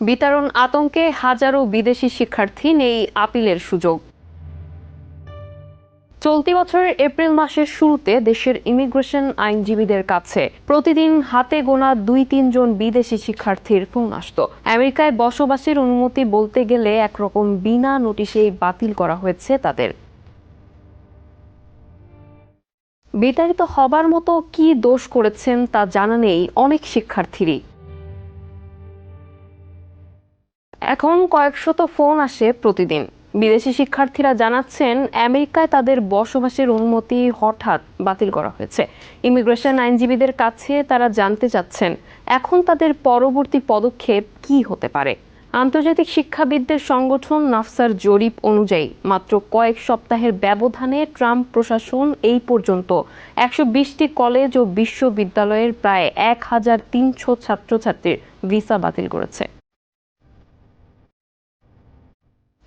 বিতরণ আতঙ্কে হাজারো বিদেশি শিক্ষার্থী নেই আপিলের সুযোগ। চলতি বছরের এপ্রিল মাসের শুরুতে দেশের ইমিগ্রেশন আইনজীবীদের কাছে প্রতিদিন হাতে গোনা দুই তিনজন বিদেশি শিক্ষার্থীর ফোন আসতো আমেরিকায় বসবাসের অনুমতি বলতে গেলে একরকম বিনা নোটিশেই বাতিল করা হয়েছে তাদের। বিতাড়িত হবার মতো কি দোষ করেছেন তা জানা নেই অনেক শিক্ষার্থীরই। এখন কয়েকশত ফোন আসে প্রতিদিন। বিদেশি শিক্ষার্থীরা জানাচ্ছেন, আমেরিকায় তাদের বসবাসের অনুমতি হঠাৎ বাতিল করা হয়েছে। ইমিগ্রেশন আইনজীবীদের কাছে তারা জানতে চাচ্ছেন, এখন তাদের পরবর্তী পদক্ষেপ কি হতে পারে? আন্তর্জাতিক শিক্ষাবিদদের সংগঠন নাফসার জরিপ অনুযায়ী, মাত্র কয়েক সপ্তাহের ব্যবধানে ট্রাম্প প্রশাসন এই পর্যন্ত একশো বিশটি কলেজ ও বিশ্ববিদ্যালয়ের প্রায় এক হাজার তিনশো ছাত্রছাত্রীর ভিসা বাতিল করেছে।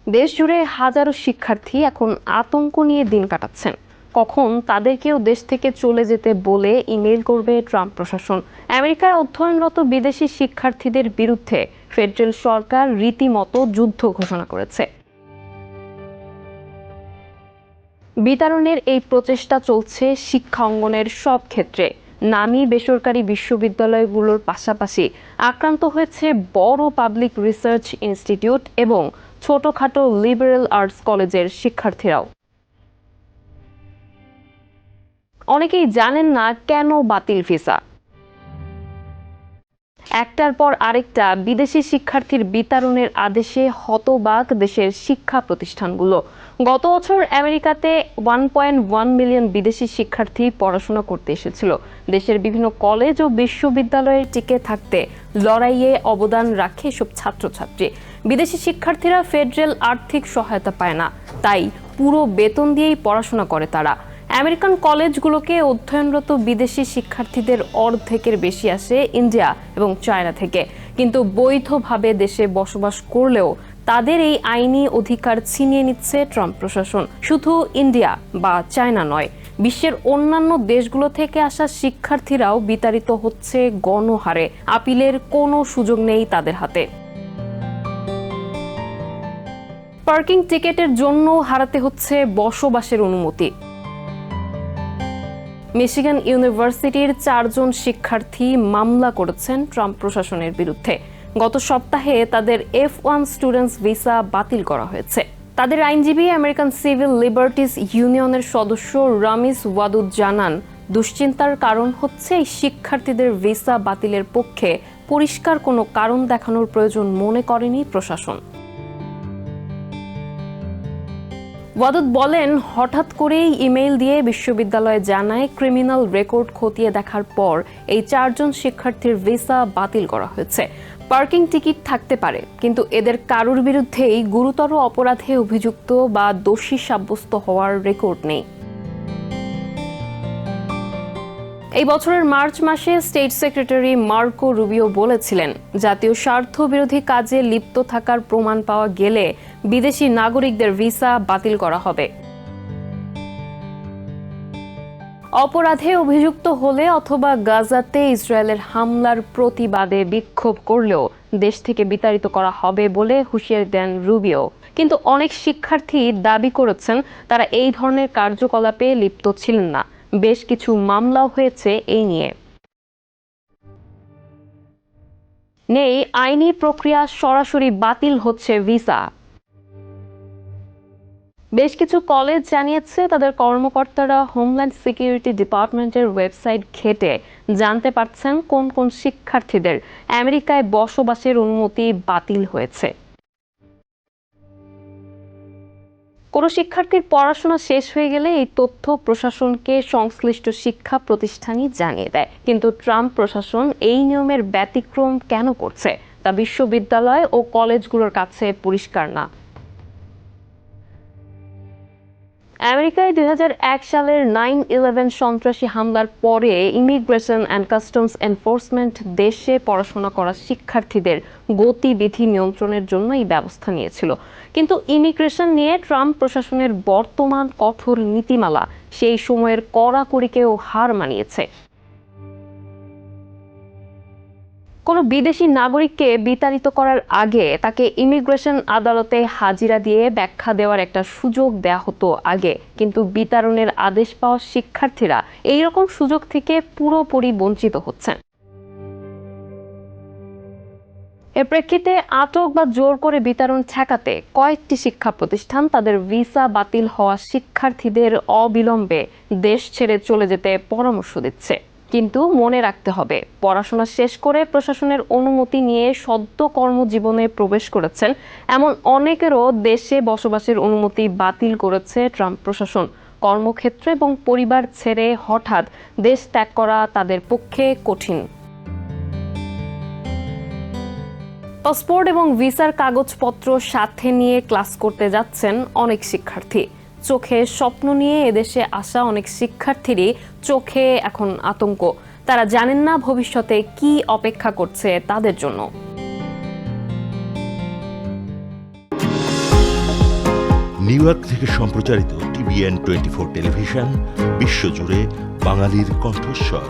দেশ জুড়ে হাজারো শিক্ষার্থী এখন আতঙ্ক নিয়ে দিন কাটাচ্ছেন। কখন তাদেরকেও দেশ থেকে চলে যেতে বলে ইমেল করবে ট্রাম্প প্রশাসন। আমেরিকার অধ্যয়নরত বিদেশি শিক্ষার্থীদের বিরুদ্ধে ফেডারেল সরকার রীতিমতো যুদ্ধ ঘোষণা করেছে। বিতরণের এই প্রচেষ্টা চলছে শিক্ষা অঙ্গনের সব ক্ষেত্রে। নামী বেসরকারি বিশ্ববিদ্যালয়গুলোর পাশাপাশি আক্রান্ত হয়েছে বড় পাবলিক রিসার্চ ইনস্টিটিউট এবং ছোটখাটো লিবারেল আর্টস কলেজের শিক্ষার্থীরাও। অনেকেই জানেন না কেন বাতিল ভিসা। একটার পর আরেকটা বিদেশি শিক্ষার্থীর বিতরণের আদেশে হতবাক দেশের শিক্ষা প্রতিষ্ঠানগুলো। গত বছর আমেরিকাতে ওয়ান পয়েন্ট ওয়ান মিলিয়ন বিদেশি শিক্ষার্থী পড়াশোনা করতে এসেছিল। দেশের বিভিন্ন কলেজ ও বিশ্ববিদ্যালয়ে টিকে থাকতে লড়াইয়ে অবদান রাখে এসব ছাত্রছাত্রী। বিদেশি শিক্ষার্থীরা ফেডারেল আর্থিক সহায়তা পায় না, তাই পুরো বেতন দিয়েই পড়াশোনা করে তারা। আমেরিকান কলেজগুলোকে অধ্যয়নরত বিদেশি শিক্ষার্থীদের অর্ধেকের বেশি আসে ইন্ডিয়া এবং চায়না থেকে। কিন্তু বৈধভাবে দেশে বসবাস করলেও তাদের এই আইনি অধিকার ছিনিয়ে নিচ্ছে ট্রাম্প প্রশাসন। শুধু ইন্ডিয়া বা চায়না নয়, বিশ্বের অন্যান্য দেশগুলো থেকে আসা শিক্ষার্থীরাও বিতাড়িত হচ্ছে গণহারে। আপিলের কোনো সুযোগ নেই তাদের হাতে। পার্কিং টিকেটের জন্য হারাতে হচ্ছে বসবাসের অনুমতি। মিশিগান ইউনিভার্সিটির চারজন শিক্ষার্থী মামলা করেছেন ট্রাম্প প্রশাসনের বিরুদ্ধে। গত সপ্তাহে তাদের এফ ওয়ান স্টুডেন্টস ভিসা বাতিল করা হয়েছে। তাদের আইনজীবী আমেরিকান সিভিল লিবার্টিস ইউনিয়নের সদস্য রামিস ওয়াদুদ জানান দুশ্চিন্তার কারণ হচ্ছে এই শিক্ষার্থীদের ভিসা বাতিলের পক্ষে পরিষ্কার কোনো কারণ দেখানোর প্রয়োজন মনে করেনি প্রশাসন। ওয়াদুদ বলেন, হঠাৎ করেই ইমেইল দিয়ে বিশ্ববিদ্যালয়ে জানায়, ক্রিমিনাল রেকর্ড খতিয়ে দেখার পর এই চারজন শিক্ষার্থীর ভিসা বাতিল করা হয়েছে। পার্কিং টিকিট থাকতে পারে, কিন্তু এদের কারুর বিরুদ্ধেই গুরুতর অপরাধে অভিযুক্ত বা দোষী সাব্যস্ত হওয়ার রেকর্ড নেই। এই বছরের মার্চ মাসে স্টেট সেক্রেটারি মার্কো রুবিও বলেছিলেন, জাতীয় স্বার্থ বিরোধী কাজে লিপ্ত থাকার প্রমাণ পাওয়া গেলে বিদেশি নাগরিকদের ভিসা বাতিল করা হবে। অপরাধে অভিযুক্ত হলে অথবা গাজাতে ইসরায়েলের হামলার প্রতিবাদে বিক্ষোভ করলেও দেশ থেকে বিতাড়িত করা হবে বলে হুঁশিয়ারি দেন রুবিও। কিন্তু অনেক শিক্ষার্থী দাবি করেছেন, তারা এই ধরনের কার্যকলাপে লিপ্ত ছিলেন না। বেশ কিছু মামলাও হয়েছে এই নিয়ে। নেই, আইনি প্রক্রিয়া সরাসরি বাতিল হচ্ছে ভিসা। বেশ কিছু কলেজ জানিয়েছে, তাদের কর্মকর্তারা হোমল্যান্ড সিকিউরিটি ডিপার্টমেন্টের ওয়েবসাইট ঘেটে জানতে পারছেন কোন কোন শিক্ষার্থীদের আমেরিকায় বসবাসের অনুমতি বাতিল হয়েছে। কোনো শিক্ষার্থীর পড়াশোনা শেষ হয়ে গেলে এই তথ্য প্রশাসনকে সংশ্লিষ্ট শিক্ষা প্রতিষ্ঠানই জানিয়ে দেয়। কিন্তু ট্রাম্প প্রশাসন এই নিয়মের ব্যতিক্রম কেন করছে? তা বিশ্ববিদ্যালয় ও কলেজগুলোর কাছে পরিষ্কার না। আমেরিকায় দুই হাজার এক সালের নাইন ইলেভেন সন্ত্রাসী হামলার পরে ইমিগ্রেশন অ্যান্ড কাস্টমস এনফোর্সমেন্ট দেশে পড়াশোনা করা শিক্ষার্থীদের গতিবিধি নিয়ন্ত্রণের জন্য এই ব্যবস্থা নিয়েছিল। কিন্তু ইমিগ্রেশন নিয়ে ট্রাম্প প্রশাসনের বর্তমান কঠোর নীতিমালা সেই সময়ের কড়াকড়িকেও হার মানিয়েছে। কোনো বিদেশি নাগরিককে বিতাড়িত করার আগে তাকে ইমিগ্রেশন আদালতে হাজিরা দিয়ে ব্যাখ্যা দেওয়ার একটা সুযোগ দেয়া হতো আগে। কিন্তু বিতাড়নের আদেশ পাওয়া শিক্ষার্থীরা এই রকম সুযোগ থেকে পুরোপুরি বঞ্চিত হচ্ছেন। এর প্রেক্ষিতে আটক বা জোর করে বিতরণ ঠেকাতে কয়েকটি শিক্ষা প্রতিষ্ঠান তাদের ভিসা বাতিল হওয়া শিক্ষার্থীদের অবিলম্বে দেশ ছেড়ে চলে যেতে পরামর্শ দিচ্ছে। কিন্তু মনে রাখতে হবে, পড়াশোনা শেষ করে প্রশাসনের অনুমতি নিয়ে সদ্য কর্মজীবনে প্রবেশ করেছেন এমন অনেকেরও দেশে বসবাসের অনুমতি বাতিল করেছে ট্রাম্প প্রশাসন। কর্মক্ষেত্র এবং পরিবার ছেড়ে হঠাৎ দেশ ত্যাগ করা তাদের পক্ষে কঠিন। পাসপোর্ট এবং ভিসার কাগজপত্র সাথে নিয়ে ক্লাস করতে যাচ্ছেন অনেক শিক্ষার্থী। চোখে স্বপ্ন নিয়ে এদেশে আসা অনেক শিক্ষার্থীরই চোখে এখন আতঙ্ক। তারা জানেন না ভবিষ্যতে কি অপেক্ষা করছে তাদের জন্য। নিউ ইয়র্ক থেকে সম্প্রচারিত টিভিএন টোয়েন্টি ফোর টেলিভিশন, বিশ্বজুড়ে বাঙালির কণ্ঠস্বর।